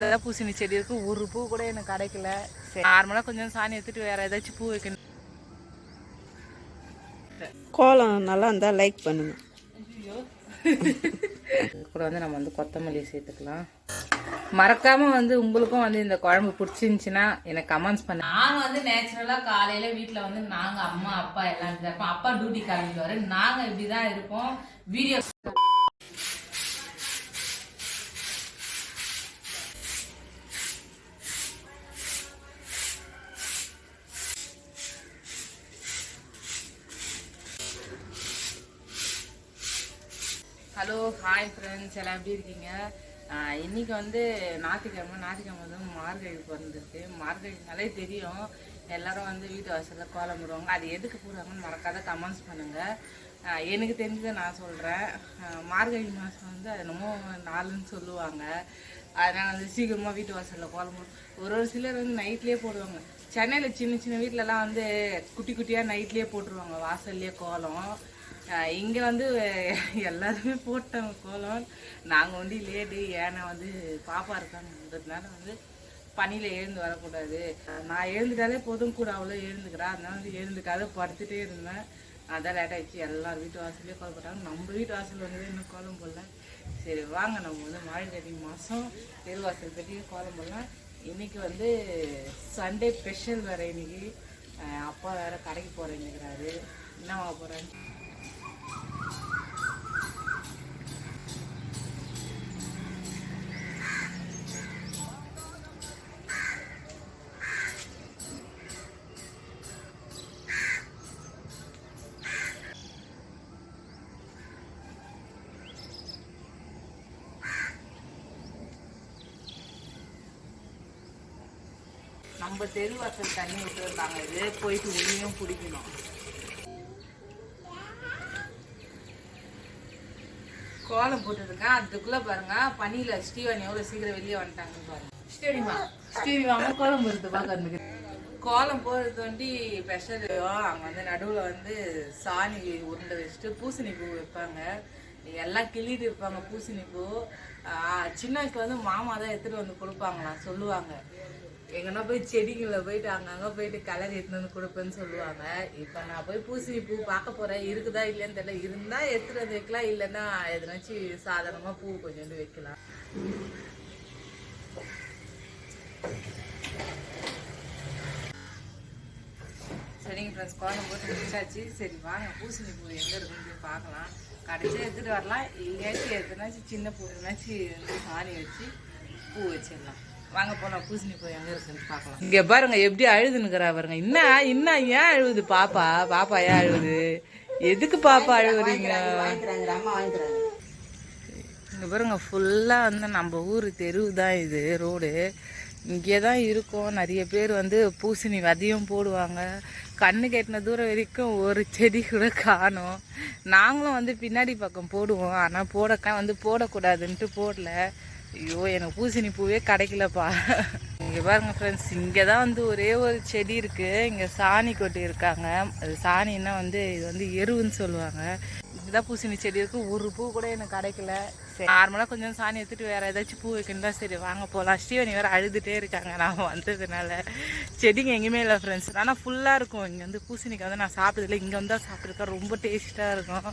ஏதாவது பூசணி செடி இருக்கு ஒரு பூ கூட எனக்கு கிடைக்கல சரி நார்மலாக கொஞ்சம் சாணி எடுத்துட்டு வேற ஏதாச்சும் பூ வைக்கணும். கோலம் நல்லா இருந்தால் லைக் பண்ணுங்க. கூட வந்து நம்ம வந்து கொத்தமல்லி சேர்த்துக்கலாம். மறக்காம வந்து உங்களுக்கும் வந்து இந்த குழம்பு பிடிச்சிருந்துச்சுன்னா எனக்கு கமெண்ட்ஸ் பண்ண. நாங்க வந்து நேச்சுரலா காலையில வீட்ல வந்து நாங்க அம்மா அப்பா எல்லாம் இப்படி தான் இருப்போம். அப்பா டியூட்டி கிளம்பிடுவாரு. நாங்க இப்படிதான் இருப்போம். வீடியோ ஃப்ரெண்ட்ஸ் எல்லாம் எப்படி இருக்கீங்க? இன்னைக்கு வந்து ஞாயிற்றுக்கிழமை ஞாயிற்றுக்கிழமை வந்து மார்கழி பிறந்திருக்கு. மார்கழினாலே தெரியும். எல்லாரும் வந்து வீட்டு வாசலில் கோலம் போடுவாங்க. அது எதுக்கு போடுறாங்கன்னு மறக்காத கமெண்ட்ஸ் பண்ணுங்கள் எனக்கு தெரிஞ்சதை நான் சொல்கிறேன் மார்கழி மாதம் வந்து அது என்னமோ நாளுன்னு சொல்லுவாங்க. அதனால் வந்து சீக்கிரமாக வீட்டு வாசலில் கோலம் போடும் ஒரு ஒரு சிலர் வந்து நைட்லேயே போடுவாங்க. சென்னையில் சின்ன சின்ன வீட்டிலலாம் வந்து குட்டி குட்டியாக நைட்லேயே போட்டுருவாங்க வாசல்லையே கோலம். இங்கே வந்து எல்லாருமே போட்டாங்க கோலம். நாங்கள் வந்து லேடு ஏன்னா வந்து பாப்பா இருக்காங்கன்றதுனால வந்து பனியில் எழுந்து வரக்கூடாது. நான் எழுந்துட்டாலே போதும் கூட அவ்வளோ எழுந்துக்கிறா. அதனால வந்து எழுந்துக்காத படுத்துகிட்டே இருந்தேன். அதான் லேட் ஆயிடுச்சு. எல்லார் வீட்டு வாசல்லையும் கோலம் போட்டாங்க. நம்ம வீட்டு வாசல் வந்து இன்னும் கோலம் போடல. சரி வாங்க. நம்ம வந்து மார்கழி மாதம் தெருவாசல் கட்டி கோலம் போடலாம். இன்றைக்கி வந்து சண்டே ஸ்பெஷல் வேறு இன்னைக்கு. அப்பா வேற கடைக்கு போறேன்னுக்கிறாரு. என்ன வாங்க போறேன்னு நம்ம தெருவாசல் தண்ணி விட்டு வந்தாங்க. இது போயிட்டு உள்ளேயும் குடிக்கணும். கோலம் போட்டுருங்க அதுக்குள்ள பாருங்க பனியில ஸ்டீவன் எவ்வளவு சீக்கிரம் வெளியே வந்துட்டாங்கன்னு பாருங்க. ஸ்டீரிமா ஸ்டீரிமாம கோலம் போடுறது பாக்க கோலம் போடுறது வந்து ஸ்பெஷல் அங்க வந்து நடுவுல வந்து சாணி உருண்டை வச்சுட்டு பூசணி பூ வைப்பாங்க. எல்லாம் கிள்ளிட்டு இருப்பாங்க பூசணி பூ. சின்ன வயசுல வந்து மாமா தான் எடுத்துட்டு வந்து கொடுப்பாங்களாம் சொல்லுவாங்க. எங்கன்னா போய் செடிங்களை போயிட்டு அங்கங்கே போயிட்டு கலர் எடுத்துன்னு வந்து கொடுப்பேன்னு சொல்லுவாங்க. இப்போ நான் போய் பூசணி பூ பார்க்க போறேன். இருக்குதா இல்லைன்னு தெரியல. இருந்தா எடுத்துகிட்டு வந்து வைக்கலாம். இல்லைன்னா எதனாச்சும் சாதாரணமா பூ கொஞ்சோண்டு வைக்கலாம். சரிங்க ஃப்ரெண்ட்ஸ் கோலம் போட்டு முடிச்சாச்சு. சரி வாங்க பூசணி பூ எங்கே இருக்குன்னு பார்க்கலாம். கடைசியாக எடுத்துகிட்டு வரலாம். எங்கேயாச்சும் எதுனாச்சும் சின்ன பூ எதுனாச்சும் சாணி வச்சு பூ வச்சிடலாம். வாங்க போலாம் பூசணி பூ எங்கே இருக்குன்னு பார்க்கலாம். இங்கே பாருங்க எப்படி அழுதுனுக்குறா பாருங்க. என்ன என்ன ஏன் அழுவுது? பாப்பா பாப்பா ஏன் அழுவுது? எதுக்கு பாப்பா அழுவுறீங்க? இங்கே பாருங்க ஃபுல்லாக வந்து நம்ம ஊர் தெருவு தான் இது ரோடு இங்கே தான் இருக்கும். நிறைய பேர் வந்து பூசணி விதையும் போடுவாங்க. கண்ணு கெட்டின தூரம் வரைக்கும் ஒரு செடி கூட காணும். நாங்களும் வந்து பின்னாடி பக்கம் போடுவோம். ஆனால் போட வந்து போடக்கூடாதுன்ட்டு போடல. ஐயோ எனக்கு பூசணி பூவே கிடைக்கலப்பா. இங்கே பாருங்க ஃப்ரெண்ட்ஸ் இங்கே தான் வந்து ஒரே ஒரு செடி இருக்குது இங்கே சாணி கொட்டி இருக்காங்க. அது சாணின்னா வந்து இது வந்து எருவுன்னு சொல்லுவாங்க. இப்படிதான் பூசணி செடி இருக்கு. ஒரு பூ கூட எனக்கு கிடைக்கல சரி நார்மலாக கொஞ்சம் சாணி எடுத்துட்டு வேற ஏதாச்சும் பூ வைக்கணும் தான் சரி வாங்க போகலாம் ஸ்ரீவனி வேற அழுதுகிட்டே இருக்காங்க நான் வந்ததுனால. செடிங்க எங்கேயுமே இல்லை ஃப்ரெண்ட்ஸ் ஆனால் ஃபுல்லாக இருக்கும். இங்கே வந்து பூசணிக்கு வந்து நான் சாப்பிட்டதில்ல. இங்கே வந்து சாப்பிட்ருக்கேன் ரொம்ப டேஸ்ட்டாக இருக்கும்.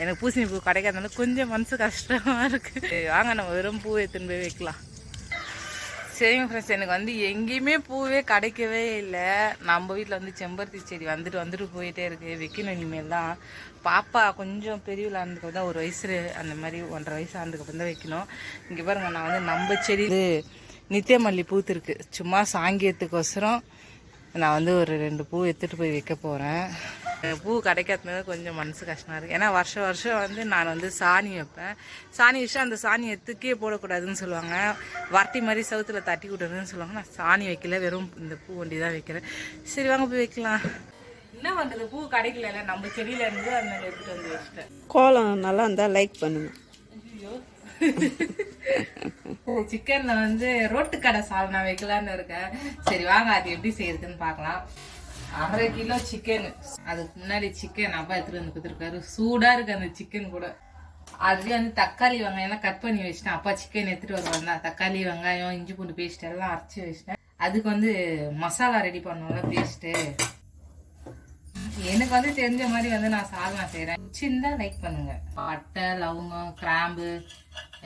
எனக்கு பூசணி பூ கிடைக்காதனால கொஞ்சம் மனசு கஷ்டமாக இருக்குது வாங்க நம்ம வெறும் பூ எடுத்துன்னு போய் வைக்கலாம். சரிங்க ஃப்ரெண்ட்ஸ் எனக்கு வந்து எங்கேயுமே பூவே கிடைக்கவே இல்லை. நம்ம வீட்டில் வந்து செம்பருத்தி செடி வந்துட்டு வந்துட்டு போயிட்டே இருக்கு. வைக்கணும் இனிமேல் தான். பாப்பா கொஞ்சம் பெரியவளா இருந்ததுக்கு தான் ஒரு வயசு அந்த மாதிரி ஒன்றரை வயசு ஆனதுக்கப்புறம் தான் வைக்கணும். இங்கே பாருங்க நான் வந்து நம்ம செடி இது நித்தியமல்லி பூத்திருக்கு. சும்மா சாங்கியத்துக்கோசரம் நான் வந்து ஒரு ரெண்டு பூ எடுத்துகிட்டு போய் வைக்க போகிறேன் பூ கிடைக்காதனால கொஞ்சம் மனசு கஷ்டமாக இருக்குது ஏன்னா வருஷம் வருஷம் வந்து நான் வந்து சாணி வைப்பேன். சாணி வச்சு அந்த சாணி எத்துக்கே போடக்கூடாதுன்னு சொல்லுவாங்க. வரட்டி மாதிரி சவுத்தில் தட்டி விடணும்னு சொல்லுவாங்க. நான் சாணி வைக்கல. வெறும் இந்த பூ வண்டி தான் வைக்கிறேன். சரி வாங்க போய் வைக்கலாம். என்ன பண்ணுறது பூ கிடைக்கல நம்ம செடியில இருந்து அந்த எடுத்துகிட்டு வந்து வச்சுட்டேன். கோலம் நல்லா இருந்தால் லைக் பண்ணுங்க. சிக்கன்ல வந்து ரோட்டு கடை சால்னா வைக்கலான்னு இருக்கேன். சரி வாங்க அது எப்படி செய்யறதுன்னு பார்க்கலாம். அரை கிலோ சிக்கன் அதுக்கு முன்னாடி சிக்கன் அப்பா எடுத்துட்டு வந்து கொடுத்துருக்காரு. சூடா இருக்கு அந்த சிக்கன் கூட. அதுலேயே வந்து தக்காளி வெங்காயம்லாம் கட் பண்ணி வச்சிட்டேன். அப்பா சிக்கன் எடுத்துட்டு வருவாங்க தக்காளி வெங்காயம் இஞ்சி பூண்டு பேஸ்ட் எல்லாம் அரைச்சி வச்சிட்டேன். அதுக்கு வந்து மசாலா ரெடி பண்ணுவோம்ல பேஸ்ட்டு எனக்கு வந்து தெரிஞ்ச மாதிரி வந்து நான் சாதனா செய்கிறேன் சின்னதா லைக் பண்ணுங்க. பட்டை லவங்கம் கிராம்பு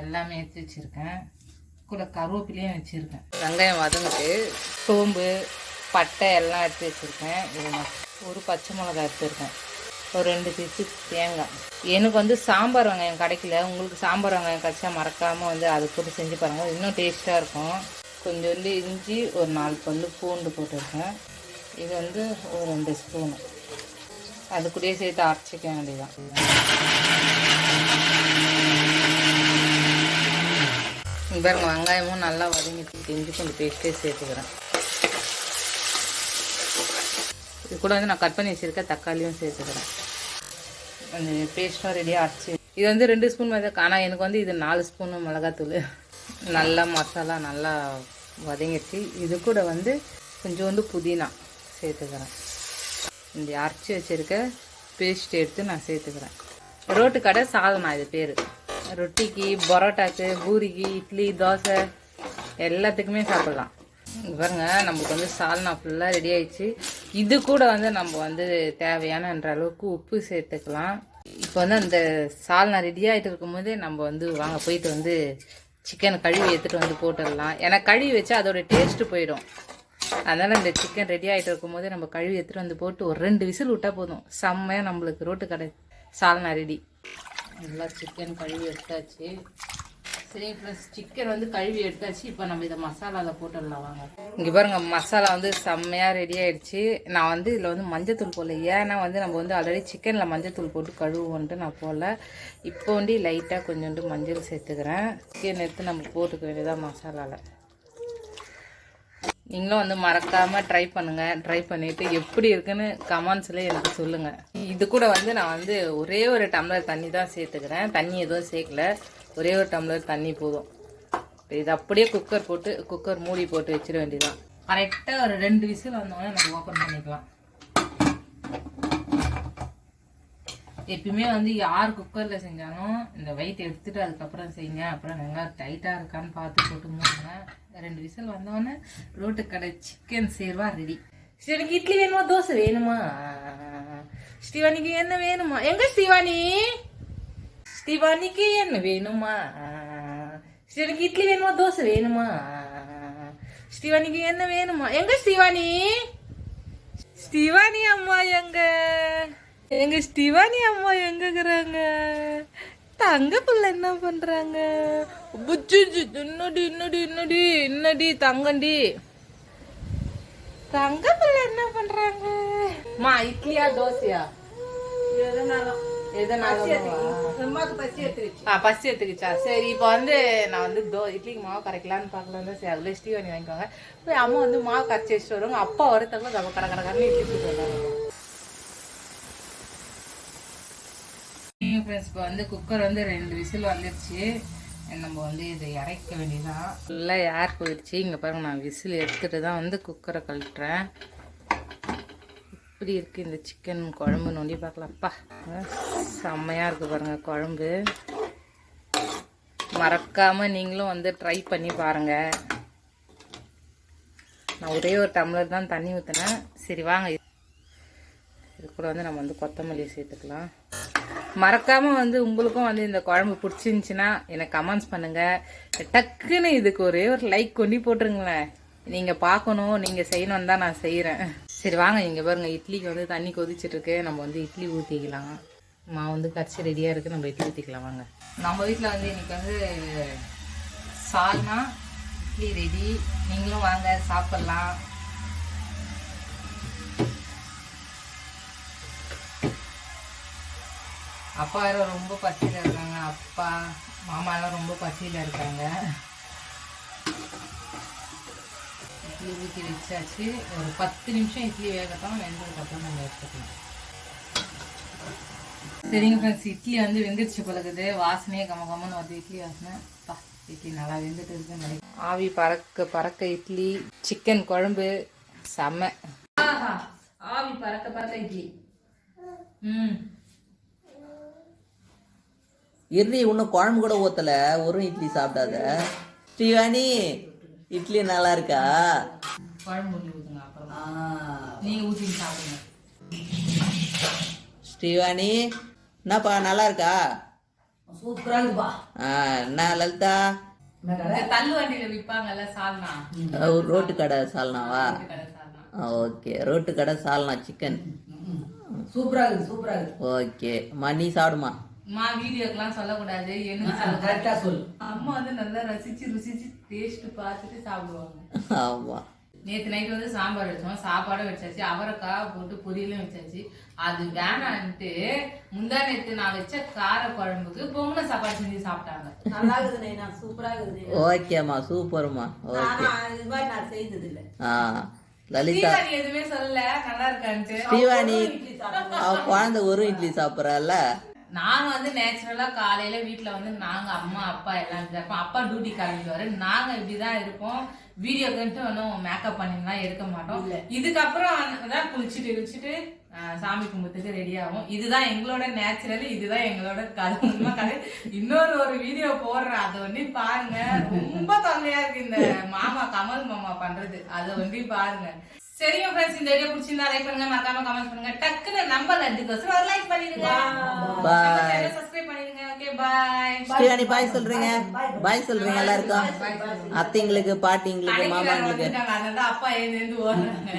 எல்லாமே எடுத்து வச்சிருக்கேன். கூட கருவேப்பிலையும் வச்சிருக்கேன். வெங்காயம் வதங்கிட்டு சோம்பு பட்டை எல்லாம் எடுத்து வச்சுருக்கேன். இது ஒரு பச்சை மிளகா எடுத்துருக்கேன் ஒரு ரெண்டு பீஸு தேங்காய். எனக்கு வந்து சாம்பார் வெங்காயம் கிடைக்கல. உங்களுக்கு சாம்பார் வெங்காயம் கிடச்சா மறக்காமல் வந்து அது போட்டு செஞ்சு பாருங்கள் இன்னும் டேஸ்ட்டாக இருக்கும். கொஞ்சோண்டு இஞ்சி ஒரு நாலு பல் பூண்டு போட்டிருக்கேன். இது வந்து ஒரு ரெண்டு ஸ்பூனு அது கூடயே சேர்த்து அரைச்சிக்க வேண்டியதான் இங்க பாருங்க வெங்காயமும் நல்லா வதங்கிட்டு செஞ்சு கொஞ்சம் பேஸ்ட்டே சேர்த்துக்கிறேன். இது கூட வந்து நான் கட் பண்ணி வச்சுருக்க தக்காளியும் சேர்த்துக்கிறேன். அந்த பேஸ்ட்டும் ரெடியாக அரைச்சி இது வந்து ரெண்டு ஸ்பூன் மாதிரி ஆனால் எனக்கு வந்து இது நாலு ஸ்பூன் மிளகாத்தூள். நல்லா மசாலா நல்லா வதங்கிடுச்சு. இது கூட வந்து கொஞ்சோண்டு புதினா சேர்த்துக்கிறேன். இந்த அரைச்சி வச்சுருக்க பேஸ்ட் எடுத்து நான் சேர்த்துக்கிறேன். ரோட்டு கடை சாதனா இது பேர். ரொட்டிக்கு பரோட்டாக்கு பூரிக்கு இட்லி தோசை எல்லாத்துக்குமே சாப்பிட்லாம். பாருங்க நமக்கு வந்து சால்னா ஃபுல்லாக ரெடி ஆயிடுச்சு. இது கூட வந்து நம்ம வந்து தேவையானன்ற அளவுக்கு உப்பு சேர்த்துக்கலாம். இப்போ வந்து அந்த சால்னா ரெடி ஆகிட்டு இருக்கும்போதே நம்ம வந்து வாங்க போயிட்டு வந்து சிக்கன் கழுவி எடுத்துகிட்டு வந்து போட்டுடலாம். ஏன்னா கழுவி வச்சா அதோட டேஸ்ட்டு போயிடும். அதனால் இந்த சிக்கன் ரெடி ஆகிட்டு இருக்கும்போதே நம்ம கழுவி எடுத்துகிட்டு வந்து போட்டு ஒரு ரெண்டு விசில் விட்டால் போதும். செம்மையாக நம்மளுக்கு ரோட்டு கடை சால்னா ரெடி நல்லா சிக்கன் கழுவி எடுத்தாச்சு. சரி ப்ளஸ் சிக்கன் வந்து கழுவி எடுத்தாச்சு. இப்போ நம்ம இதை மசாலாவில் போட்டுடலாம். வாங்க. இங்கே பாருங்க மசாலா வந்து செம்மையாக ரெடி ஆகிடுச்சு நான் வந்து இதில் வந்து மஞ்சத்தூள் போடல. ஏன்னா வந்து நம்ம வந்து ஆல்ரெடி சிக்கனில் மஞ்சத்தூள் போட்டு கழுவுவோன்ட்டு நான் போடல. இப்போ வந்து லைட்டாக கொஞ்சோண்டு மஞ்சள் சேர்த்துக்கிறேன். சிக்கன் எடுத்து நம்ம போட்டுக்க வேண்டியதாக மசாலாவில் நீங்களும் வந்து மறக்காமல் ட்ரை பண்ணுங்கள் ட்ரை பண்ணிவிட்டு எப்படி இருக்குன்னு கமெண்ட்ஸில் எனக்கு சொல்லுங்கள் இது கூட வந்து நான் வந்து ஒரே ஒரு டம்ளர் தண்ணி தான் சேர்த்துக்கிறேன். தண்ணி எதுவும் சேர்க்கல. ஒரே ஒரு டம்ளர் தண்ணி போதும். இது அப்படியே குக்கர் போட்டு குக்கர் மூடி போட்டு வச்சிட வேண்டியதான் கரெக்டாக ஒரு ரெண்டு விசில் வந்தோடனே நம்ம ஓப்பன் பண்ணிக்கலாம். எப்பயுமே வந்து யார் குக்கரில் செஞ்சாலும் இந்த வெயிட் எடுத்துட்டு அதுக்கப்புறம் செய்யுங்க அப்புறம் நல்லா டைட்டாக இருக்கான்னு பார்த்து போட்டு மூடுங்க. ரெண்டு விசில் வந்தோடனே ரோட்டு கடை சிக்கன் சேர்வா ரெடி எனக்கு இட்லி வேணுமா? தோசை வேணுமா? ஸ்ரீவானிக்கு என்ன வேணுமா? எங்க ஸ்ரீவானி ஸ்ரீவானிக்கு என்ன வேணுமா எனக்கு இட்லி வேணுமா தோசை வேணுமா ஸ்ரீவானிக்கு என்ன வேணுமா எங்க ஸ்ரீவாணி ஸ்ரீவாணி அம்மா எங்க எங்க ஸ்ரீவாணி அம்மா எங்கக்குறாங்க தங்க புள்ள என்ன பண்றாங்க புச்சு இன்னடி இன்னடி இன்னடி இன்னடி தங்கண்டி தங்க புள்ள என்ன பண்றாங்க மா இட்லியா தோசையா எதனாலும் பசி எடுத்துக்கிச்சா? சரி இப்போ வந்து நான் வந்து தோ இட்லிக்கு மாவு கரைக்கலான்னு பார்க்கலான்னு சரி அதுல ஸ்டீவனி வாங்கிக்கோங்க. போய் அம்மா வந்து மாவு கரைச்சி வச்சுட்டு வருவாங்க. அப்பா ஒருத்தவங்க நம்ம கடை கடை இட்லி சுட்டு ஃப்ரெண்ட்ஸ் இப்போ வந்து குக்கர் வந்து ரெண்டு விசில் வந்துருச்சு. நம்ம வந்து இதை இறக்க வேண்டியதான் ஃபுல்லாக ஏர் போயிடுச்சு. இங்கே பாருங்க நான் விசில் எடுத்துட்டு தான் வந்து குக்கரை கழட்டுறேன். எப்படி இருக்குது இந்த சிக்கன் குழம்பு நோண்டி பார்க்கலாம்ப்பா. செம்மையாக இருக்குது பாருங்கள் குழம்பு. மறக்காமல் நீங்களும் வந்து ட்ரை பண்ணி பாருங்கள் நான் ஒரே ஒரு டம்ளர் தான் தண்ணி ஊற்றினேன் சரி வாங்க. இது கூட வந்து நம்ம வந்து கொத்தமல்லி சேர்த்துக்கலாம். மறக்காமல் வந்து உங்களுக்கும் வந்து இந்த குழம்பு பிடிச்சிருந்துச்சின்னா எனக்கு கமெண்ட்ஸ் பண்ணுங்கள் டக்குன்னு இதுக்கு ஒரே ஒரு லைக் கொண்டு போட்டுருங்களேன். நீங்கள் பார்க்கணும் நீங்கள் செய்யணும்னு தான் நான் செய்கிறேன் சரி வாங்க இங்கே பாருங்க இட்லிக்கு வந்து தண்ணி கொதிச்சிட்டுருக்கு நம்ம வந்து இட்லி ஊற்றிக்கலாம் மாவு வந்து கரைச்சி ரெடியாக இருக்குது நம்ம இட்லி ஊற்றிக்கலாம் வாங்க. நம்ம வீட்டில் வந்து இன்றைக்கி வந்து சால்னா இட்லி ரெடி நீங்களும் வாங்க சாப்பிட்லாம். அப்பா வேறு ரொம்ப பசியில் இருக்காங்க. அப்பா மாமாலாம் ரொம்ப பசியில் இருக்காங்க. இட்லி ஊற்றி வச்சாச்சு. ஒரு பத்து நிமிஷம் இட்லி வேகத்தான் வெந்ததுக்கப்புறம் நம்ம எடுத்துக்கலாம். சரிங்க ஃப்ரெண்ட்ஸ் இட்லி வந்து வெந்துருச்சு பழகுது. வாசனையே கம கமன்னு வருது இட்லி வாசனை. பா இட்லி நல்லா வெந்துட்டு இருக்குன்னு நினைக்கிறேன் ஆவி பறக்க பறக்க இட்லி. சிக்கன் குழம்பு செம்ம ஆவி பறக்க பறக்க இட்லி. ம். இறுதி இன்னும் குழம்பு கூட ஊத்தல. ஒரு இட்லி சாப்பிடாத. ஸ்ரீவாணி இட்லி நல்லா இருக்கா குழம்பு ஊற்றி ஊற்றுங்க அப்புறம் நீங்கள் ஊற்றி சாப்பிடுங்க. ஸ்ரீவாணி என்னப்பா நல்லா இருக்கா சூப்பரா இருக்குப்பா. ஆ, என்ன லலிதா? தள்ளு வண்டியில விற்பாங்கல்ல சால்னா. ஒரு ரோட்டு கடை சால்னாவா? ஓகே. ரோட்டு கடை சால்னா சிக்கன். சூப்பரா இருக்குது சூப்பரா இருக்குது ஓகே. மணி சாப்பிடுமா? அம்மா வீடியோக்கெல்லாம் சொல்லக்கூடாது என்ன கரெக்டா சொல்லு. அம்மா வந்து நல்லா ரசிச்சு ருசிச்சு டேஸ்ட் பார்த்துட்டு சாப்பிடுவாங்க. ஆமா. நேத்து நைட் வந்து சாம்பார் வச்சோம். சாப்பாடும் வச்சாச்சு. அவரைக்காய் போட்டு பொரியலும் வச்சாச்சு. அது வேணான்ட்டு முந்தா நேத்து நான் வச்ச கார குழம்புக்கு பொங்கல் சாப்பாடு செஞ்சு சாப்பிட்டாங்க. நல்லா இருக்குது நைனா சூப்பரா இருக்குது ஓகேம்மா சூப்பர்மா ஓகே. இது மாதிரி நான் செய்தது இல்ல ஆ லலிதா. எதுவுமே சொல்லல. நல்லா இருக்கான்ட்டு. ஸ்ரீவாணி. அவ குழந்தை ஒரு இட்லி சாப்பிட்றல்ல? நாங்க வந்து நேச்சுரலா காலையில வீட்ல வந்து நாங்க அம்மா அப்பா எல்லாம் இருப்போம். அப்பா டியூட்டி கிளம்பிடுவாரு. நாங்க இப்படிதான் இருப்போம். வீடியோ கண்டு ஒன்றும் மேக்கப் பண்ணிலாம் எடுக்க மாட்டோம். இதுக்கப்புறம் தான் குளிச்சுட்டு குளிச்சுட்டு சாமி கும்பிட்டுக்கு ரெடி ஆகும் இதுதான் எங்களோட நேச்சுரல் இதுதான் எங்களோட கதை. உண்மை கதை. இன்னொரு ஒரு வீடியோ போடுறேன். அதை ஒண்டி பாருங்க. ரொம்ப தொல்லையா இருக்கு இந்த மாமா கமல் மாமா பண்றது. அதை ஒண்டி பாருங்க. சரிங்க ஃப்ரெண்ட்ஸ் இந்த வீடியோ பிடிச்சிருந்தா லைக் பண்ணுங்க மறக்காம கமெண்ட் பண்ணுங்க. டக்குன்னு நம்ம லட்டுக்கோசரம் ஒரு லைக் பண்ணிடுங்க. Bye. சப்ஸ்கிரைப் பண்ணிடுங்க. ஓகே பாய் ஸ்ரீவாணி பாய் சொல்றீங்க. பாய் சொல்றீங்க எல்லாருக்கும். அத்தைங்களுக்கு பாட்டிங்களுக்கு மாமாங்களுக்கு. அப்பா எழுந்து ஓடுறாங்க.